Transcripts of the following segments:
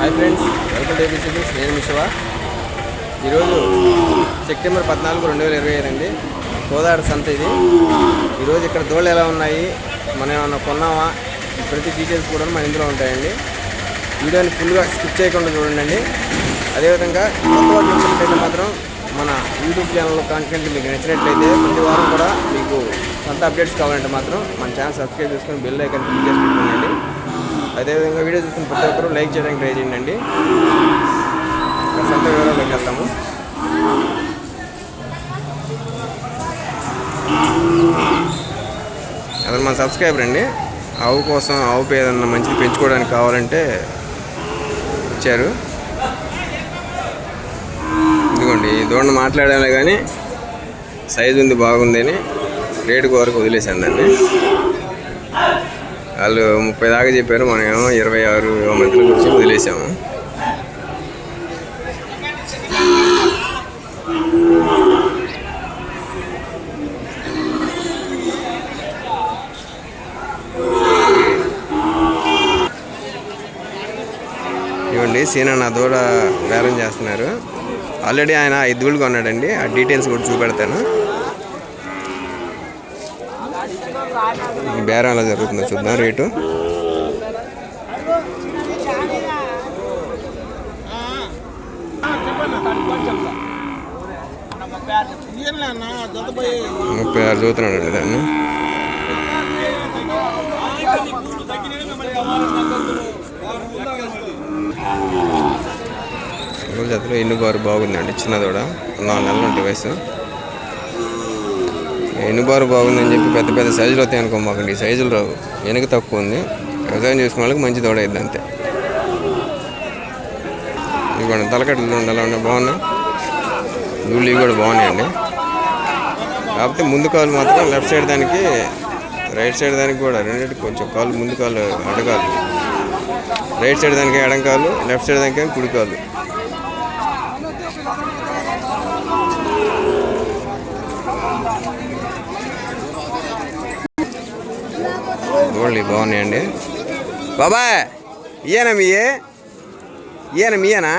Hi friends welcome to ABC news. నేను మిషవా ఈరోజు September పద్నాలుగు రెండు వేల ఇరవై ఐదు అండి. కోదాడ సంత ఇది. ఈరోజు ఇక్కడ దోళ్ళు ఎలా ఉన్నాయి మనం ఏమన్నా కొన్నామా ప్రతి డీటెయిల్స్ కూడా మన ఇందులో ఉంటాయండి. వీడియోని ఫుల్గా స్కిప్ చేయకుండా చూడండి అదేవిధంగా కొత్త వాళ్ళు చూసినట్లయితే మాత్రం మన యూట్యూబ్ ఛానల్లో కంటెంట్ మీకు నచ్చినట్లయితే ప్రతి వారం కూడా మీకు సొంత అప్డేట్స్ కావాలంటే మాత్రం మన ఛానల్ సబ్స్క్రైబ్ చేసుకొని బెల్ ఐకన్ క్లిక్ చేసి పెట్టుకోండి అదేవిధంగా వీడియో చూసిన ప్రతి ఒక్కరూ లైక్ చేయడానికి ట్రై చేయండి. అండి సొంత వివరాల్లోకి వెళ్తాము. అతను మన సబ్స్క్రైబర్ అండి ఆవు కోసం ఆవు పేదన్న మంచిది పెంచుకోవడానికి కావాలంటే ఇచ్చారు. ఇదిగోండి ఈ దూడ మాట్లాడాలి కానీ సైజు ఉంది బాగుంది అని రేటు వరకు వదిలేసాను దాన్ని. వాళ్ళు ముప్పై దాకా చెప్పారు మనం ఏమో ఇరవై ఆరు మధ్యలో వచ్చి వదిలేసాము. ఇవ్వండి సీనా నా దూడ బేరం చేస్తున్నారు. ఆల్రెడీ ఆయన ఐదు కొన్నాడండి ఆ డీటెయిల్స్ కూడా చూపెడతాను. బేరం ఎలా జరుగుతుందో చూద్దాం రేటు. ముప్పై ఆరు చూస్తున్నాడు దాన్ని రోజు జతలో ఎన్నుబారు బాగుందండి చిన్న దూడ నాలుగు నెలలు ఉంటాయి వయసు. ఎన్నుబారు బాగుందని చెప్పి పెద్ద పెద్ద సైజులు వస్తాయి అనుకో మాకండి సైజులు రావు. వెనక తక్కువ ఉంది. వ్యవసాయం చేసుకున్న వాళ్ళకి మంచి తోడైద్ది అంతే. ఇవ్వండి తలకట్లు ఉండాలి ఉన్నాయి? బాగున్నాయి? దూళ్ళు ఇవి కూడా బాగున్నాయండి. కాకపోతే ముందు కాలు మాత్రం లెఫ్ట్ సైడ్ దానికి రైట్ సైడ్ దానికి కూడా రెండింటికి కొంచెం కాలు ముందు కాలు అడగాలి రైట్ సైడ్ దానికి ఎడం కాలు లెఫ్ట్ సైడ్ దానికి కుడి కాలు. గోల్డ్ బాగున్నాయండి. బాబాయ్ ఇయేనా మీయే ఇయేనా మీయేనా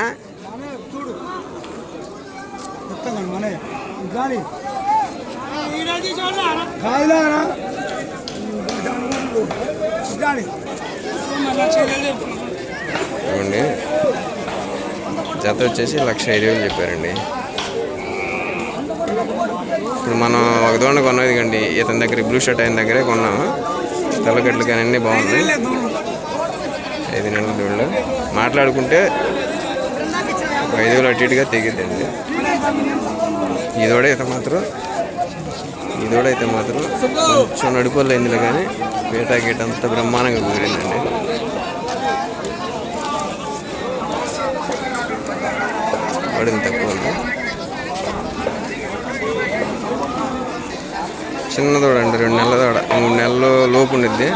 మనే జత వచ్చేసి లక్ష ఐదు వేలు చెప్పారండి. ఇప్పుడు మనం ఒక దోండ కొన్నది కండి ఇతని దగ్గర బ్లూ షర్ట్ అయిన దగ్గరే కొన్నాము తెల్లగడ్డలు కానీ అన్నీ బాగున్నాయి. ఐదు నెలల దోళ్ళు మాట్లాడుకుంటే ఒక ఐదు వేలు అటు ఇటుగా తెగిద్దండి. ఈ దూడ అయితే మాత్రం ఈ దూడ అయితే మాత్రం కొంచెం నడుపుల్లో అయిందిలే కానీ. వేటా గీట అంతా బ్రహ్మాండంగా కుదిరిందండి. పడింది తక్కువ చిన్న దూడ అండి రెండు నెలల దూడ మూడు నెలలు లోపు ఉండిద్ది.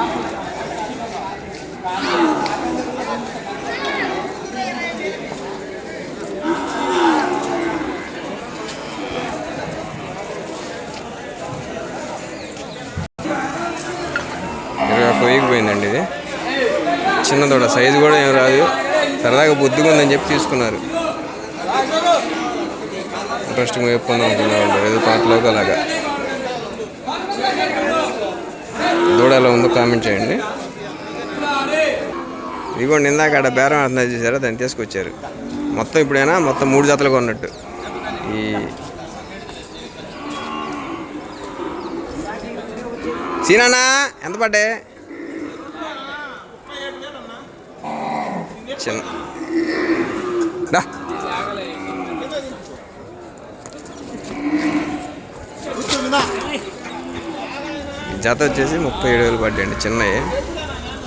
ఇరవై ఒక్క వీక్ పోయిందండి ఇది. చిన్న దూడ సైజు కూడా ఏం రాదు. సరదాగా బుద్ధిగా ఉందని చెప్పి తీసుకున్నారు. ఇంట్రెస్ట్ వేపుకుందాం అనుకున్నాం ఏదో పాటలోకి అలాగా దూడ ఎలా ఉందో కామెంట్ చేయండి. ఇదిగోండి ఇందాక అక్కడ బేరం ఆడుతున్నారు చేశారు దాన్ని తీసుకొచ్చారు. మొత్తం ఇప్పుడైనా? మొత్తం మూడు జతలు కొన్నట్టు. ఈ సీనానా ఎంత పడ్డే చిన్న. రా జత వచ్చేసి ముప్పై ఏడు వేలు పడ్డాయండి చిన్నవి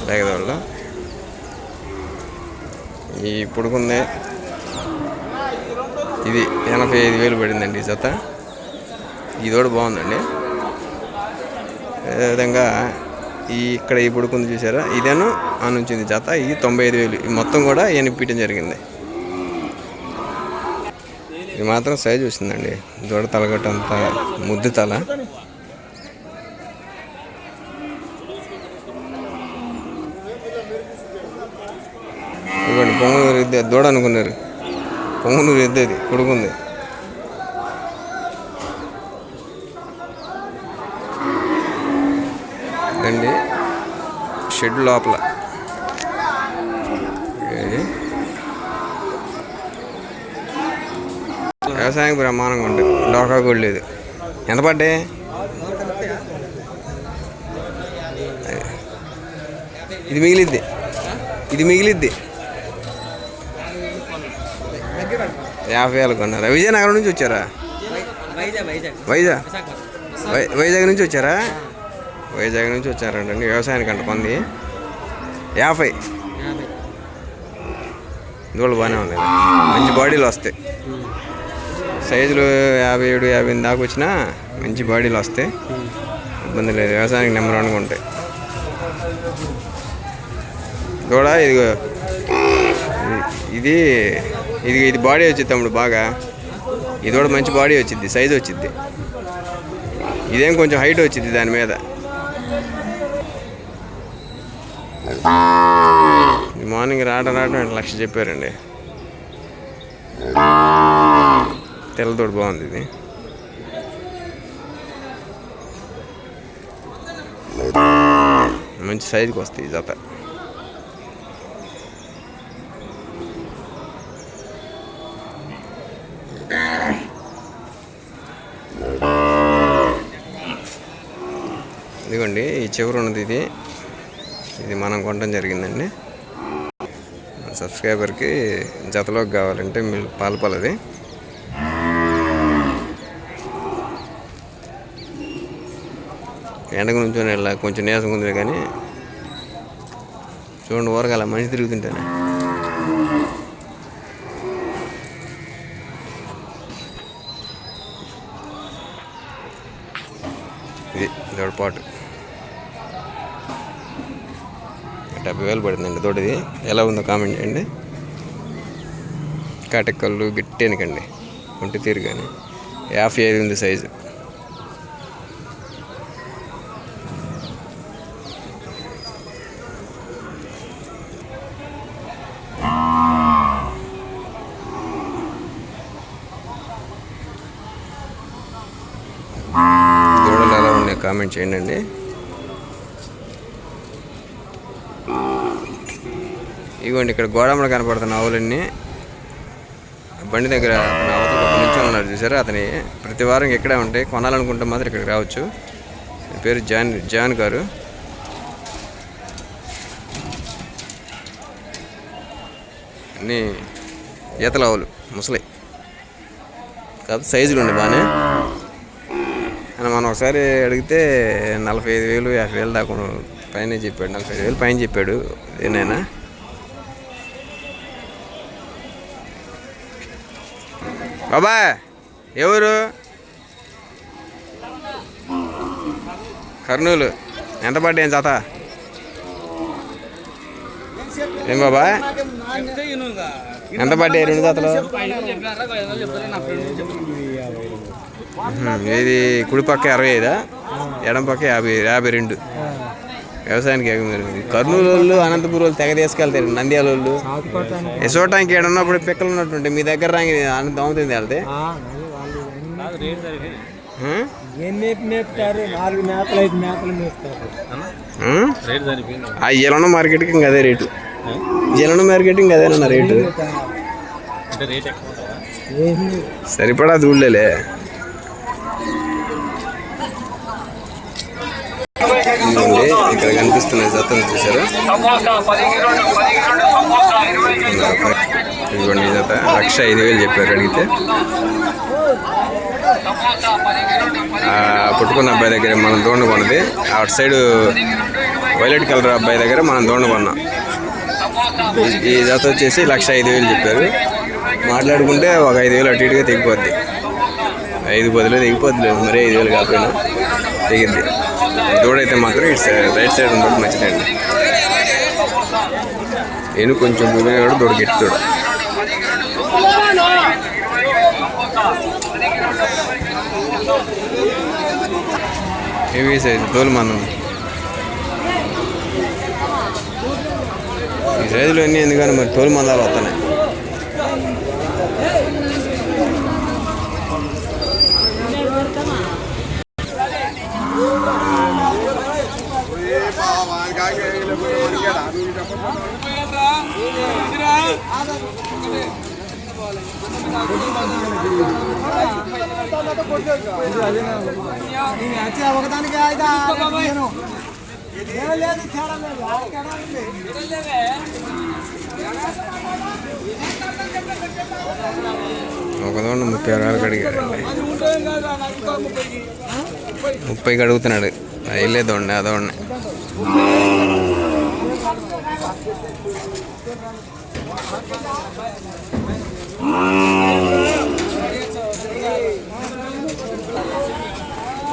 లేగదోళ్ళు ఈ పొడుకుంది. ఇది ఎనభై ఐదు వేలు పడిందండి ఈ జత. ఇది కూడా బాగుందండి అదేవిధంగా ఈ ఇక్కడ ఈ పొడుకుంది చూసారా? ఇదేను ఆ నుంచి జత. ఇది తొంభై ఐదు వేలు. ఈ మొత్తం కూడా ఎనిపించడం జరిగింది. ఇది మాత్రం సైజ్ వచ్చిందండి దూడ తలగట్టంత ముద్దు తల ఇవ్వండి ఎద్దు దూడ అనుకున్నారు పొంగునూరు ఎద్దు అది కొడుకుంది. అండి షెడ్ లోపల. వ్యవసాయం బ్రహ్మాండంగా ఉంటుంది డోకా కూడా లేదు. ఎంత పడ్డాయి? ఇది మిగిలిద్ది. ఇది మిగిలిద్ది. యాభై వేలు కొన్నారా? విజయనగరం నుంచి వచ్చారా? వైజాగ్. వై- వైజాగ్ నుంచి వచ్చారా? వైజాగ్ నుంచి వచ్చారంటండి వ్యవసాయానికి అంట పంది యాభై. దూళ్ళు బాగానే ఉన్నాయి మంచి బాడీలు వస్తాయి. సైజులు యాభై ఏడు యాభై ఎనిమిది దాకా వచ్చినా మంచి బాడీలు వస్తాయి. ఇబ్బంది లేదు. వ్యవసాయానికి నెంబర్ వన్గా ఉంటాయి. దూడ ఇదిగో. ఇది ఇది ఇది బాడీ వచ్చింది తమ్ముడు బాగా. ఇది కూడా మంచి బాడీ వచ్చింది సైజ్ వచ్చింది ఇదేం కొంచెం హైట్ వచ్చింది దాని మీద. మార్నింగ్ రావడం రావడం లక్ష చెప్పారండి. తెల్లతోడు బాగుంది ఇది. మంచి సైజుకి వస్తాయి జత ఇదిగోండి ఈ చివరి ఉన్నది ఇది. ఇది మనం కొనడం జరిగిందండి. సబ్స్క్రైబర్కి జతలోకి కావాలంటే మీరు పాలపాలది. ఎండకు నుంచొని వెళ్ళా కొంచెం నీరసంగా ఉంది కానీ చూడండి ఊరగాల మనిషి తిరుగుతుంటేనే. ఇది దొడపాటు పాటు డెబ్బై వేలు పడుతుందండి తోటిది ఎలా ఉందో కామెంట్ చేయండి. కాటెక్కళ్ళు గిట్టేనికండి ఒంటి తీరు కానీ. యాభై ఐదు ఉంది సైజు దూడలు ఎలా ఉన్నాయి? కామెంట్ చేయండి ఇగోండి ఇక్కడ గోడమ్మలు కనపడుతున్న ఆవులన్నీ బండి దగ్గర అతను అవతల ఉన్నారు చూసారా? అతని ప్రతి వారం ఇక్కడే ఉంటాయి. కొనాలనుకుంటే మాత్రం ఇక్కడికి రావచ్చు. పేరు జాన్ జాన్ గారు. అన్నీ ఈతల ఆవులు ముసలి. కాకపోతే సైజులు ఉండే బాగానే. అని మనం ఒకసారి అడిగితే నలభై ఐదు వేలు యాభై వేలు దాకా పైన చెప్పాడు నలభై ఐదు వేలు పైన చెప్పాడు ఏనైనా బాబా ఎవరు? కర్నూలు. ఎంత పడ్డాయి జాత? ఏం బాబా ఎంత పడ్డాయి రెండు జాతలు? ఇది కుడి పక్క అరవై ఐదా? ఎడం పక్క యాభై యాభై రెండు. వ్యవసాయానికి ఏమి మీరు కర్నూలు వాళ్ళు అనంతపురం వాళ్ళు తెగ తీసుకెళ్తారు నంద్యాల వాళ్ళు యశోటానికి ఏడు ఉన్నప్పుడు పిక్కలు ఉన్నట్టుంటే మీ దగ్గర రాంగి అనంత అవుతుంది వెళ్తే? ఆ ఇలన మార్కెట్కి ఇంకా అదే రేటు. ఇలన మార్కెట్ ఇంకా అదేనన్న రేటు. సరిపడా దూళ్ళేలే ఇదిగోండి, ఇక్కడ కనిపిస్తున్న జతను చూసారు ఇదిగోండి జత. లక్ష ఐదు వేలు చెప్పారు అడిగితే. పుట్టుకున్న అబ్బాయి దగ్గర మనం దోండు కొన్నది. అటు సైడ్ వైలెట్ కలర్ అబ్బాయి దగ్గర మనం దోండు కొన్నాం. ఈ- ఈ జత వచ్చేసి లక్ష ఐదు వేలు చెప్పారు. మాట్లాడుకుంటే ఒక ఐదు వేలు అటు ఇటుగా తెగిపోద్ది. ఐదు పదిలో తెగిపోద్ది మరీ ఐదు వేలు కాకపోయినా దూడ అయితే మాత్రం ఇటు సైడ్ రైట్ సైడ్ ఉన్నప్పుడు మంచిదండి నేను కొంచెం భూమి కూడా దూడ గట్టి దూడ హెవీ సైజ్ తోలు మనం. ఈ సైజులు అన్నీ ఎందుకని మరి తోలు మందాలు వస్తున్నాయి. ఒకదానికి లేదు తేడా లేదు ఒక ముప్పై ఆరు అడిగాడండి ముప్పైకి అడుగుతున్నాడు. అయ్యలే దోండి ఆ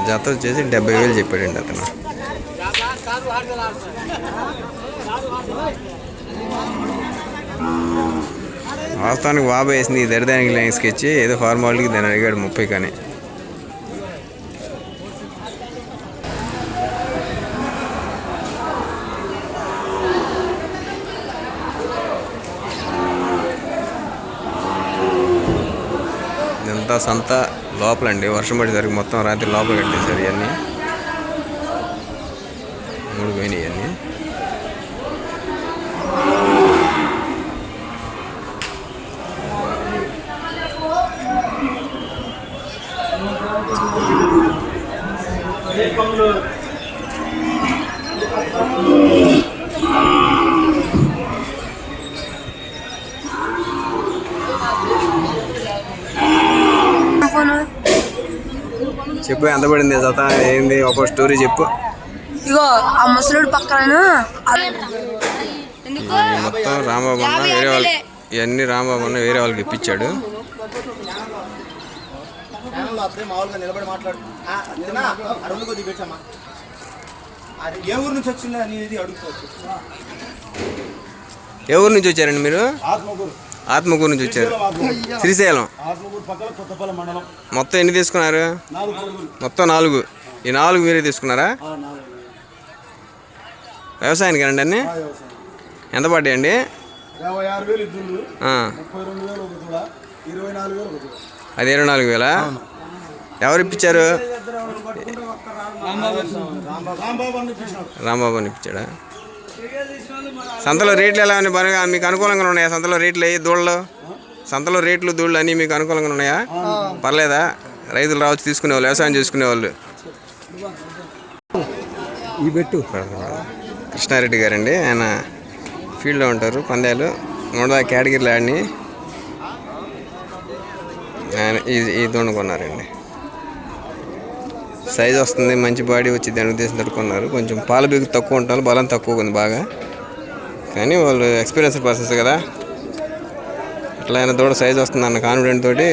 జత వచ్చేసి డెబ్బై వేలు చెప్పాడండి అతను. వాస్తవానికి బాబా వేసింది దరిదానికి లైన్ స్కెచ్ ఏదో ఫార్మాలిటీకి దాన్ని అడిగాడు ముప్పై కానీ. ఇదంతా సంత లోపలండి. వర్షం పడేసరికి మొత్తం రాత్రి లోపల కట్టేశారు ఇవన్నీ మూడు పోయినాయి ఇవన్నీ చెప్పు ఎంత పడింది జత ఏంది ఒక స్టోరీ చెప్పు. ఇగో ఆ ముసలుడు పక్కన మొత్తం రాంబాబు అన్న వేరే వాళ్ళు ఇవన్నీ రాంబాబు అన్న వేరే వాళ్ళకి ఇప్పించాడు. ఏ ఊరు నుంచి వచ్చిందా అనేది అడుగుకోవచ్చు ఏ ఊరు నుంచి వచ్చారండి మీరు? ఆత్మకూరు నుంచి వచ్చారు. శ్రీశైలం మొత్తం ఎన్ని తీసుకున్నారు? మొత్తం నాలుగు. ఈ నాలుగు మీరే తీసుకున్నారా? వ్యవసాయానికి రండి అన్ని? ఎంత పడ్డాయండి? అది ఇరవై నాలుగు వేలా? ఎవరు ఇప్పించారు? రాంబాబు అని ఇప్పించాడా? సంతలో రేట్లు ఎలా ఉన్నాయి బాగా? మీకు అనుకూలంగా ఉన్నాయా? సంతలో రేట్లు ఏ దూడలు? సంతలో రేట్లు దూళ్ళు అన్నీ మీకు అనుకూలంగా ఉన్నాయా? పర్లేదా? రైతులు రావచ్చు తీసుకునే వాళ్ళు వ్యవసాయం చేసుకునే వాళ్ళు కృష్ణారెడ్డి గారండి. ఆయన ఫీల్డ్లో ఉంటారు పందాలు. నూట కేటగిరీలు ఆడిని. ఆయన ఈ దూడ కొన్నారండి. సైజ్ వస్తుంది మంచి బాడీ వచ్చింది అని ఉద్దేశంతో కొన్నారు కొంచెం పాల బిగు తక్కువ ఉంటారు బలం తక్కువ ఉంది బాగా. కానీ వాళ్ళు ఎక్స్పీరియన్స్ పర్సన్స్ కదా. అట్లా ఆయన దూడ సైజ్ వస్తుంది అన్న కాన్ఫిడెంట్ తోటి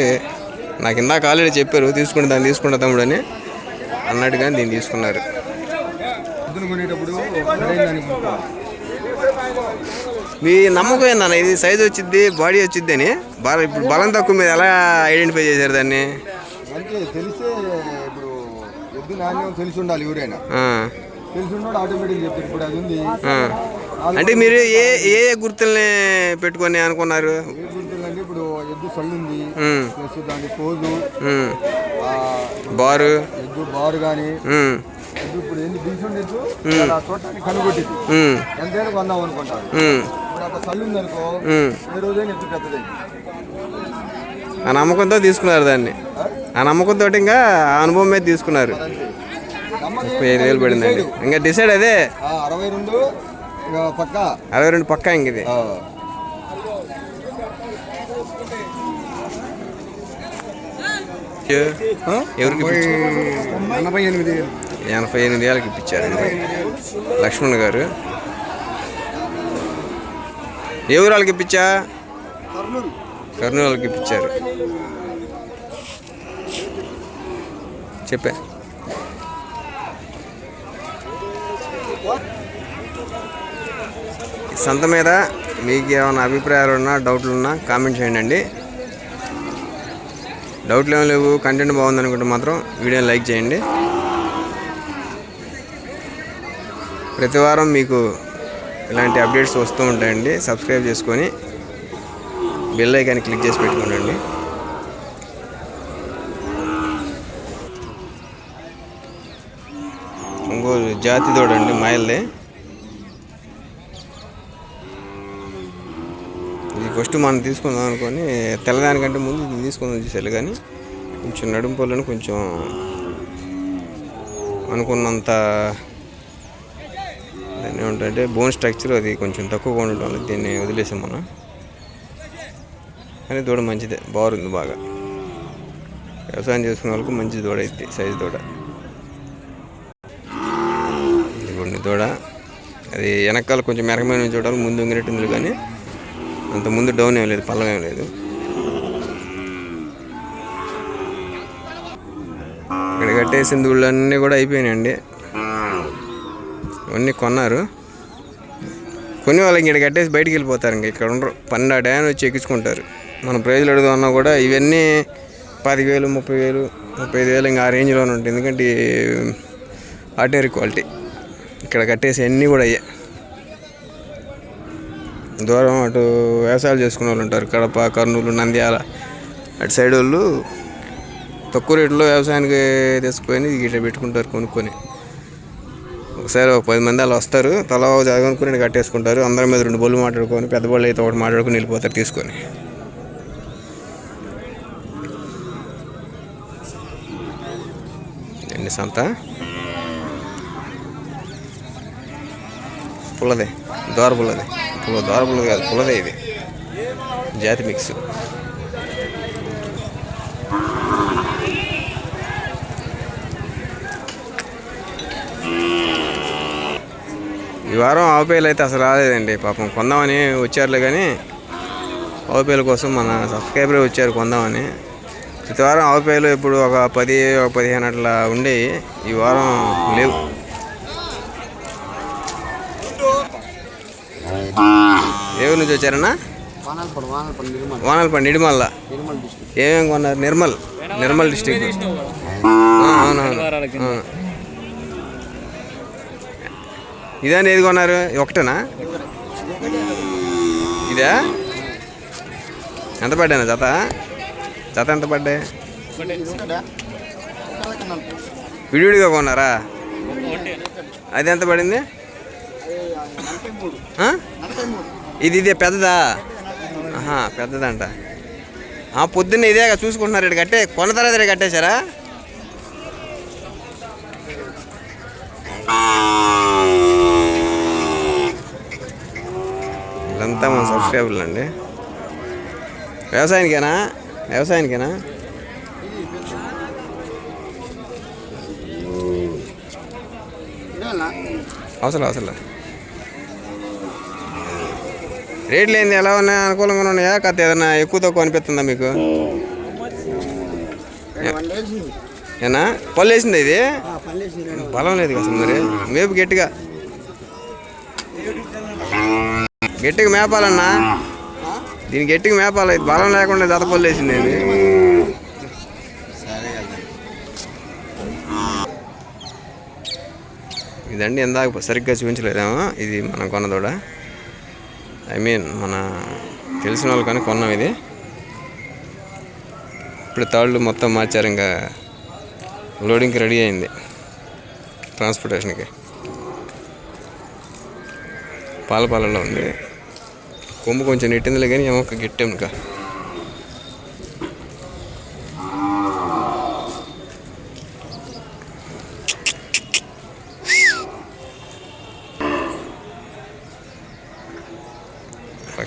నాకు ఇందాక ఆల్రెడీ చెప్పారు తీసుకుంటే దాన్ని తీసుకుంటా తమ్ముడు అని అన్నట్టుగా దీన్ని తీసుకున్నారు. మీ నమ్మకం ఏందన్న? ఇది సైజ్ వచ్చింది బాడీ వచ్చింది అని. బల ఇప్పుడు బలం తక్కువ మీద ఎలా ఐడెంటిఫై చేశారు దాన్ని? తెలిస్తే ఎద్దు నాణ్యం తెలిసి ఉండాలి ఎవరైనా. తెలిసి ఉన్నాడు ఆటోమేటిక్ చెప్తారు ఇప్పుడు అది ఉంది. అంటే మీరు ఏ ఏ గుర్తుల్ని పెట్టుకొని అనుకున్నారు? ఇప్పుడు ఎద్దు సళ్ళు ఉంది ప్లస్ దాని పోజు బారు. ఎద్దు బారు కానీ ఎద్దు ఇప్పుడు ఏంది దించుండి ఎద్దు? అలా చూడటానికి కనుగొట్టింది. ఉమ్, ఎంతైనా కొందాం అనుకుంటారు. ఇప్పుడు అక్కడ సళ్ళు ఉంది అనుకో ఉమ్. ఏ రోజైనా ఎద్దు పెద్దదైంది. ఆ నమ్మకంతో తీసుకున్నారు దాన్ని. ఆ నమ్మకంతో ఇంకా ఆ అనుభవం మీద తీసుకున్నారు. ముప్పై ఐదు వేలు పడిందండి. ఇంకా డిసైడ్ అదే? అరవై రెండు పక్క. అరవై రెండు పక్కా ఇంక ఇది? ఎవరికి? ఎనభై ఎనిమిది వేలు. ఎనభై ఎనిమిది ఏళ్ళకి ఇప్పించారండి లక్ష్మణ్ గారు. ఏ ఊరు వాళ్ళకి ఇప్పించా? కర్నూలు వాళ్ళకి ఇప్పించారు. చెప్పా. సంత మీద మీకు ఏమైనా అభిప్రాయాలు ఉన్నా డౌట్లు ఉన్నా కామెంట్ చేయండి డౌట్లు ఏమి లేవు కంటెంట్ బాగుంది అనుకుంటే మాత్రం వీడియోని లైక్ చేయండి. ప్రతి వారం మీకు ఇలాంటి అప్డేట్స్ వస్తూ ఉంటాయండి. సబ్స్క్రైబ్ చేసుకొని బెల్ ఐకాన్ క్లిక్ చేసి పెట్టుకోండి జాతి దూడండి మాయల్ది. ఇది ఫస్ట్ మనం తీసుకుందాం అనుకొని తెల్లదానికంటే ముందు ఇది తీసుకుందాం చూసారు కానీ కొంచెం నడుంపులను కొంచెం అనుకున్నంత దాన్ని ఏమంటే బోన్ స్ట్రక్చర్ అది కొంచెం తక్కువగా ఉండటం వల్ల దీన్ని వదిలేసాం మనం. కానీ దూడ మంచిదే బాగుంది బాగా. వ్యవసాయం చేసుకునే వాళ్ళకి మంచి దూడ అయితే సైజు దూడ ఇదిగోండి దూడ అది వెనకాల కొంచెం మెరకమైన చూడాలి ముందు ఉంగినట్టుంది కానీ అంత ముందు డౌన్ ఏం లేదు పల్లం ఏం లేదు. ఇక్కడ కట్టేసిన దూళ్ళన్నీ కూడా అయిపోయినాయండి. ఇవన్నీ కొన్నారు. కొన్ని వాళ్ళకి ఇక్కడ కట్టేసి బయటికి వెళ్ళిపోతారు ఇంకా ఇక్కడ ఉండరు. పన్నెండు డ్యాన్ వచ్చి ఎక్కించుకుంటారు. మనం ప్రైజ్లు అడుగుదామన్నా కూడా ఇవన్నీ పది వేలు ముప్పై వేలు ముప్పై ఐదు వేలు ఇంకా ఆ రేంజ్లోనే ఉంటాయి ఎందుకంటే ఆర్డినరీ క్వాలిటీ. ఇక్కడ కట్టేసి అన్నీ కూడా అయ్యాయి దూరం అటు వ్యవసాయాలు చేసుకునే వాళ్ళు ఉంటారు. కడప కర్నూలు నంద్యాల. అటు సైడ్ వాళ్ళు తక్కువ రేట్లో వ్యవసాయానికి తీసుకుపోయి ఇట్లా పెట్టుకుంటారు కొనుక్కొని. ఒకసారి ఒక పది మంది అలా వస్తారు. తల చదువుకొని కట్టేసుకుంటారు. అందరి మీద రెండు బళ్ళు మాట్లాడుకొని పెద్ద బళ్ళు అయితే ఒకటి మాట్లాడుకొని వెళ్ళిపోతారు తీసుకొని. ఎన్ని సంత? పుల్లదే దోర పుల్లదే. పుల్ల దోర పుల్లది కాదు పుల్లదే ఇది. జాతి మిక్స్ ఈ వారం ఆవుపేలు అయితే అసలు రాలేదండి పాపం కొందామని వచ్చారులే కానీ ఆవుపేల కోసం మన సబ్స్క్రైబర్ వచ్చారు కొందామని. ప్రతి వారం ఆవుపేలు ఇప్పుడు ఒక పది ఒక పదిహేను అట్లా ఉండేవి. ఈ వారం లేవు. ఏ ఊరు నుంచి వచ్చారన్నా? వానల్పండి ఇడిమల్ల ఏమేమి కొన్నారు? నిర్మల్. నిర్మల్ డిస్టిక్ అవునవును. అవును. ఇదని ఏది కొన్నారు? ఒకటేనా? ఇదా? ఎంత పడ్డాను జత? జత ఎంత పడ్డాయి? విడివిడిగా కొన్నారా? అది ఎంత పడింది? ఇది ఇదే పెద్దదా? పెద్దదంట. పొద్దున్న ఇదే చూసుకుంటున్నారు ఇక్కడ కట్టే కొన్న తర్వాత ఇక్కడ కట్టేశారా? వీళ్ళంతా మన సబ్స్క్రైబర్లు అండి. వ్యవసాయానికేనా? వ్యవసాయానికేనా? అవసరం అవసరం రేట్లు ఏంది? ఎలా ఉన్నాయి? అనుకూలంగా ఉన్నాయా? కథ ఏదైనా ఎక్కువ తక్కువ అనిపిస్తుందా మీకు? ఏనా? పళ్ళు వేసింది ఇది? బలం లేదు కదా మరి. మేపు గట్టిగా. గట్టిగా మేపాలన్నా? దీనికి గట్టిగా మేపాలి? ఇది బలం లేకుండా జత పళ్ళు వేసింది ఇది ఇదండి ఇందాక సరిగ్గా చూపించలేదేమో. ఇది మనం కొన్నదోడా? ఐ మీన్ మన తెలిసిన వాళ్ళు కానీ కొన్నాం ఇది. ఇప్పుడు తాళ్ళు మొత్తం మార్చారు ఇంకా లోడింగ్కి రెడీ అయింది ట్రాన్స్పోర్టేషన్కి పాలపాలలో ఉంది. కొమ్ము కొంచెం నెట్టిందిలే కానీ ఏమో గిట్టాం ఇంకా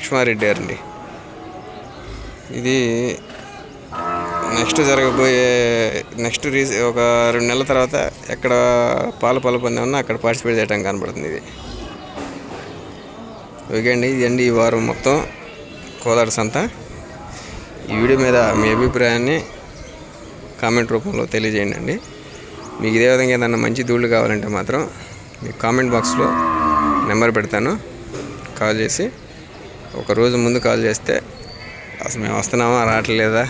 లక్ష్మారెడ్డి గారండి. ఇది నెక్స్ట్ జరగబోయే నెక్స్ట్ రీస్ ఒక రెండు నెలల తర్వాత ఎక్కడ పాల పాల పందెం ఉన్నా అక్కడ పార్టిసిపేట్ చేయడానికి కనబడుతుంది ఇది. ఓకే అండి ఇది అండి ఈ వారం మొత్తం కోదాడ సంత. ఈ వీడియో మీద మీ అభిప్రాయాన్ని కామెంట్ రూపంలో తెలియజేయండి అండి. మీకు ఇదే విధంగా ఏదన్నా మంచి దూళ్ళు కావాలంటే మాత్రం మీకు కామెంట్ బాక్స్లో నెంబర్ పెడతాను. కాల్ చేసి ఒక రోజు ముందు కాల్ చేస్తే అసలు మేము వస్తున్నామా? రావట్లేదా?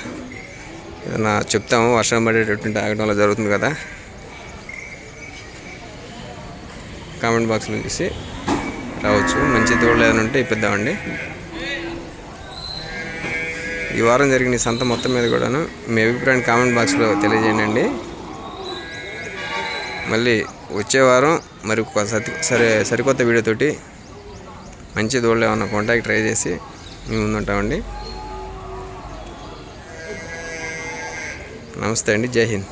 ఏదైనా చెప్తాము? వర్షం పడేటటువంటి ఆగడం వల్ల జరుగుతుంది కదా. కామెంట్ బాక్స్లో చూసి రావచ్చు. మంచి తోడు ఏదైనా ఉంటే ఇప్పిద్దామండి. ఈ వారం జరిగిన ఈ సంత మొత్తం మీద కూడాను మీ అభిప్రాయం కామెంట్ బాక్స్లో తెలియజేయండి. మళ్ళీ వచ్చే వారం మరి సరే సరికొత్త వీడియోతోటి మంచి దోళ్ళు ఏమన్నా కాంటాక్ట్ ట్రై చేసి మేము ముందుంటామండి. నమస్తే అండి. జై హింద్.